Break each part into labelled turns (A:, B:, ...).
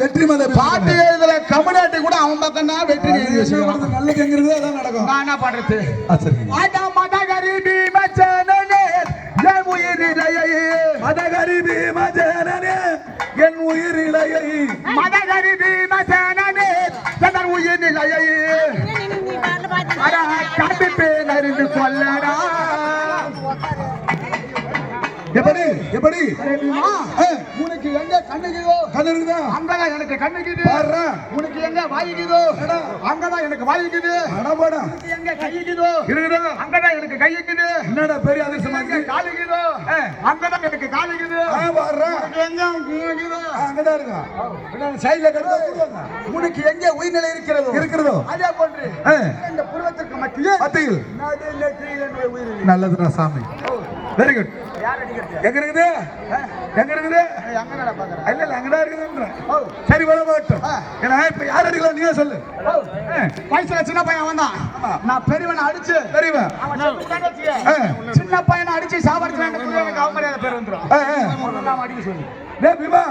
A: வெற்றி மத
B: பாட்டு எழுதுற கம்யூனிட்டி கூட அவன் தான் வெற்றி
A: எங்கிறது அதான் நடக்கும்.
B: நான் என்ன பண்றது ஆட்டா மாட்டா கரீபி மச்சானே என் உயிரிலையே
A: மத கரிபி மஜனனே என் உயிர் இலையை
B: மத கரீபி மச்சானே என் உயிரிலையே அட காட்டு பேன் அறிந்து கொல்லடா
A: எப்படி எப்படி
B: தெரியுமா?
A: ஆ,
B: உனக்கு எங்க கண்ணுக்குதோ
A: கண்ணு இருக்குதா
B: அங்கதான் எனக்கு கண்ணுக்குது. உனக்கு எங்க வாய்க்குதோ அங்கதான் எனக்கு வாய்க்குது
A: அடபாடா
B: எங்க கைக்குதோ
A: இருக்குதா?
B: அங்கதான் எனக்கு கைக்குது
A: என்னடா பெரிய அதிர்ஷ்டமா இருக்கு?
B: காலுக்குதோ அங்கதான் எனக்கு காலுக்குது எங்க கீழுக்குதோ?
A: அங்கதான் பின்னாடி சைடுல கடுத்தா போடுவாங்க.
B: உனக்கு எங்க உயிர்நிலை இருக்கிறதோ?
A: இருக்கிறதோ?
B: அதே போன்று இந்த புருவத்திற்கு மத்தியில்
A: மத்தியில். நல்லதுடா சாமி. Very good? எங்க இருக்குது? எங்க இருக்குது? இல்ல இல்ல அங்கதான் இருக்குதுன்ற. சரி வர மாட்டோம். ஏன்னா இப்ப யார் அடிக்கலாம்? நீங்க சொல்லு.
B: வயசுல சின்ன பையன் வந்தான் நான் பெரியவனை அடிச்சு.
A: ஆ.
B: சின்ன பையனை அடிச்சு சாவடிச்சான்னு எனக்கு அவமரியாதை பேர். நாம அடிக்க சொல்லு.
A: டேய் பீமா.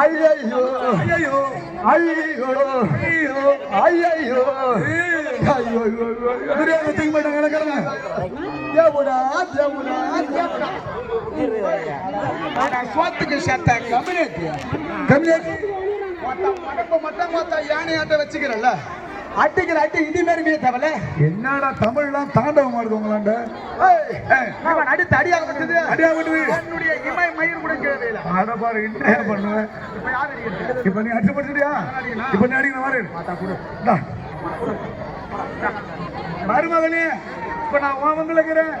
B: ஐயோ
A: ஐயோ
B: ஐயோ
A: ஐயோ
B: ஐயோ
A: ஐயோ பிரியாணி தூக்கி மாட்டாங்க கிடக்குறாங்க
B: தேவுடா தேவுடா தேவுடா ஆனா சோத்துக்கு சேர்த்த கம்யூனிட்டி.
A: கம்யூனிட்டி.
B: மொத்த மடப்பு மட்டும் மொத்த யானையாட்ட வச்சுக்கிறல்ல. அடிக்கிற அடி இடி மாதிரி மீது தேவல
A: என்னடா தமிழ்லாம் தாண்டவம் ஆடுது உங்களாண்ட?
B: அடித்து அடியாக விட்டது
A: அடியா விடுது
B: என்னுடைய இமை மயிர் கூட கேட்கல
A: ஆட பாரு என்ன பண்ணுவேன்
B: இப்ப யார் அடிக்கிறது
A: இப்ப நீ அடிச்சு படிச்சிட்டியா இப்ப நீ அடிக்கிற மாதிரி. மருமகனே இப்ப நான் உன் வந்து இருக்கிறேன்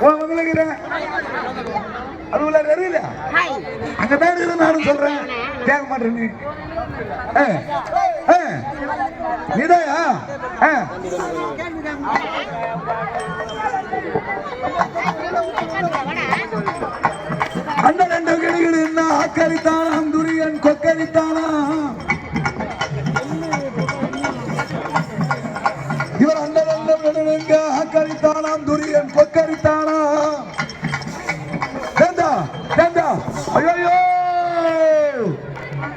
A: உன் வந்து இருக்கிறேன் அது உள்ள தெரியல அங்கதான் இருக்குது நானும் சொல்றேன். கேட்க மாட்டேன் நீதாயா அண்ணன் என்ற கிடுகிடு என்ன ஆக்கரித்தானாம் துரியன் கொக்கரித்தானாம் இவர் அண்ணன் என்ற ஆக்கரித்தானாம் துரியன் கொக்கரி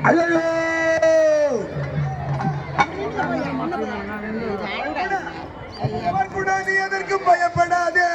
A: ஐயோ எதற்கும் பயப்படாதே